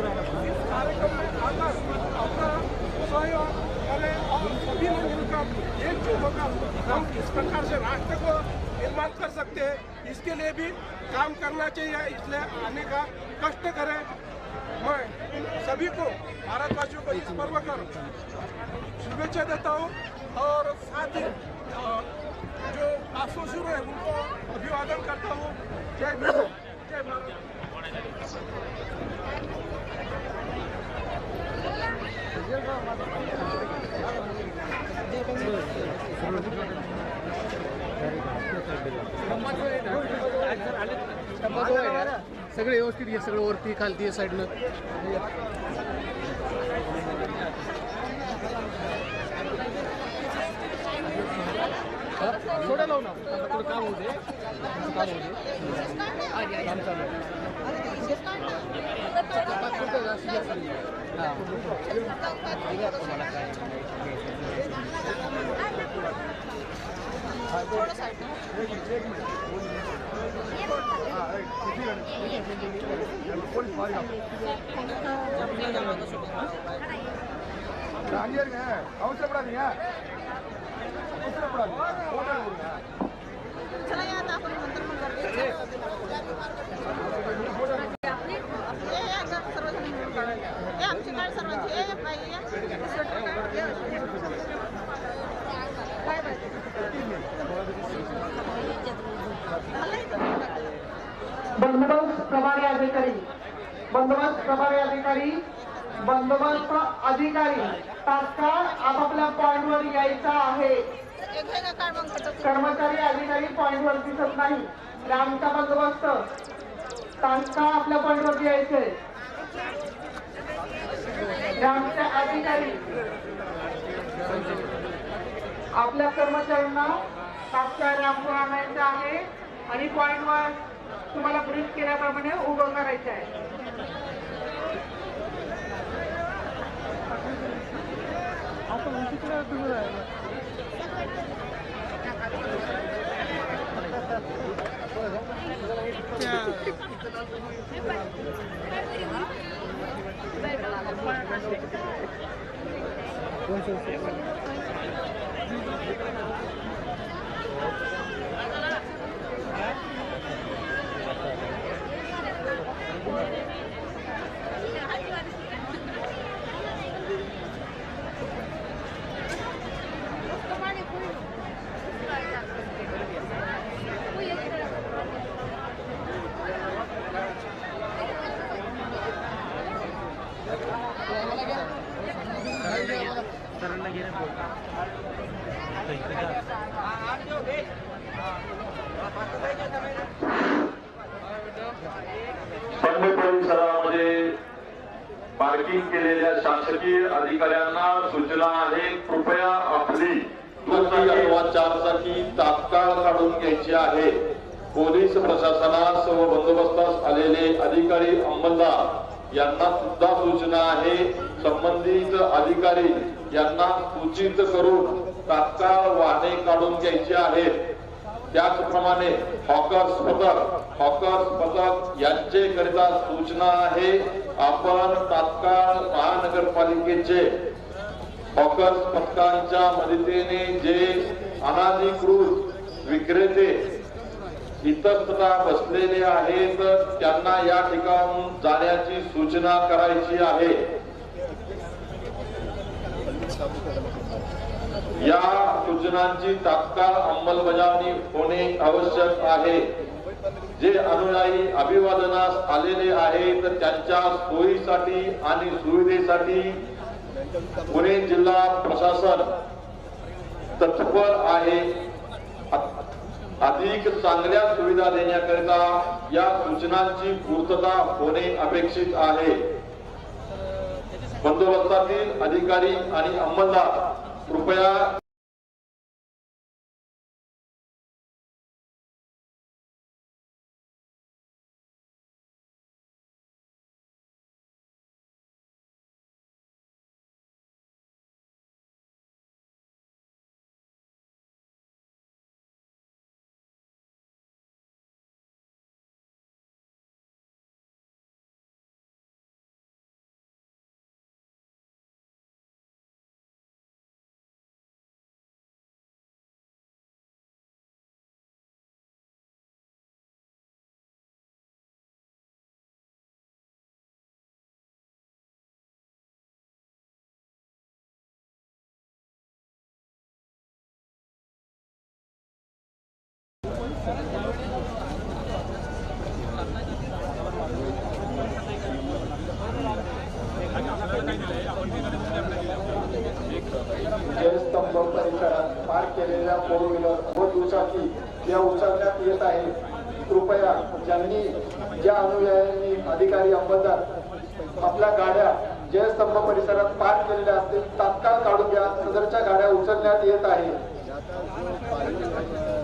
कार्यक्रम में आकर अपना सहयोग करें और सभी ने मिलकर एकजुट होकर हम किस प्रकार से राष्ट्र को निर्माण कर सकते हैं इसके लिए भी काम करना चाहिए इसलिए आने का कष्ट करें मैं सभी को भारतवासियों को इस पर्व कर शुभेच्छा देता हूँ और साथ ही जो आसोसुर है उनको अभिवादन करता हूँ जय भीम जय भारत सगळे व्यवस्थित घे सगळं वरती खालती साईडनं थोडं लावू. ना काम होते काम होते அங்கே இருங்க. அவசரப்படாதீங்க. அவசரப்படாதீங்க. बंदोबस्त प्रभारी अधिकारी. बंदोबस्त प्रभारी अधिकारी बंदोबस्त अधिकारी. तात्काळ आपापल्या पॉइंटवर यायचा आहे. कर्मचारी अधिकारी पॉइंटवर दिसत नाही. आमचा बंदोबस्त. तात्काळ आपल्या पॉइंटवरती यायचे ग्रामचे अधिकारी. आपल्या कर्मचाऱ्यांना तात्काळ रामपूर आणायचं आहे आणि पॉइंटवर तुम्हाला ब्रीफ केल्याप्रमाणे उभं करायचं आहे संघ परिसरामध्ये पार्किंग केलेल्या शासकीय अधिकाऱ्यांना सूचना आहे. कृपया आपली दुचाकी चारचाकी तात्काळ काढून घ्यायची आहे. पोलीस प्रशासनास व बंदोबस्तास आलेले अधिकारी अंमलदार यांना सुद्धा सूचना आहे. संबंधित अधिकारी यांना सूचित करून तात्काळ वाहने काढून घ्यायची आहेत. त्याचप्रमाणे हॉकर्स पथक हॉकर्स पथक यांचे करिता सूचना आहे आपण तात्काळ महानगरपालिकेचे हॉकर्स पथकांच्या मदतीने जे अनाधिकृत विक्रेते इतस्तता बसलेले आहेत त्यांना या ठिकाणून जाण्याची सूचना करायची आहे. या सूचनांची तात्काळ अंमलबजावणी होणे आवश्यक आहे. जे अनुयायी अभिवादनास आलेले आहे तर त्यांच्या सोयीसाठी आणि सुविधेसाठी पुणे जिल्हा प्रशासन तत्पर आहे. अधिक चांगल्या सुविधा देण्याकरिता या सूचनांची पूर्तता होणे अपेक्षित आहे. बंदोबस्तातील अधिकारी आणि अंमलदार कृपया परिसरात पार्क केलेल्या फोर व्हीलर व दुचाकी या उचलण्यात येत आहे कृपया ज्यांनी ज्या अनुयायांनी अधिकारी अंमलदार आपल्या गाड्या जयस्तंभ परिसरात पार्क केलेल्या असतील तात्काळ काढून घ्या. सदरच्या गाड्या उचलण्यात येत आहे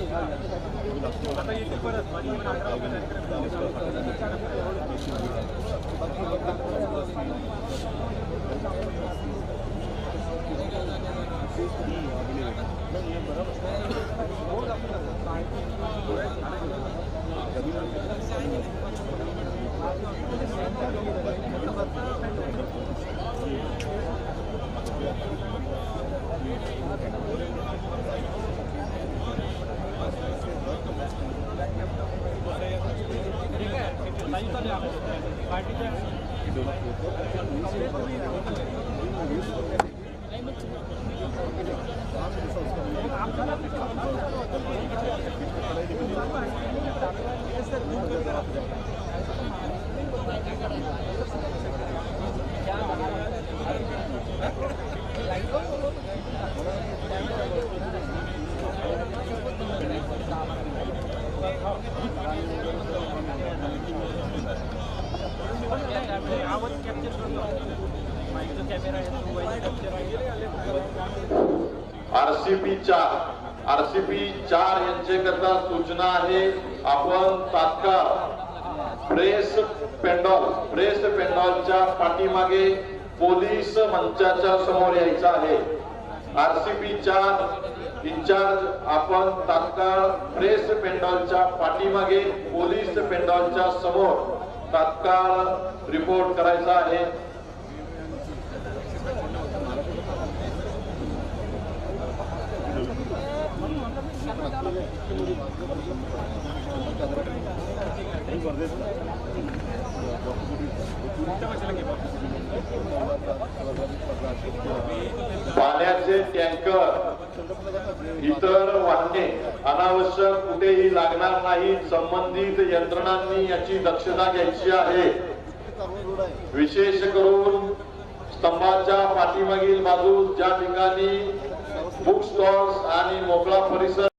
Thank you. चार आरसीपी चार यांच्याकरता सूचना आहे. आपण तात्काळ प्रेस पेंडॉल प्रेस पेंडॉलच्या पाठीमागे पोलीस मंचाच्या समोर यायचं आहे. आरसीपी चार इन्चार्ज आपण तात्काळ प्रेस पेंडॉलच्या पाठीमागे पोलीस पेंडॉलच्या समोर तात्काळ रिपोर्ट करायचा आहे. पाण्याचे टँकर इतर वाहने अनावश्यक कुठेही लागणार नाही संबंधित यंत्रणांनी याची दक्षता घ्यायची आहे. विशेष करून स्तंभाच्या पाठीमागील बाजूस ज्या ठिकाणी बुक स्टॉल्स आणि मोकळा परिसर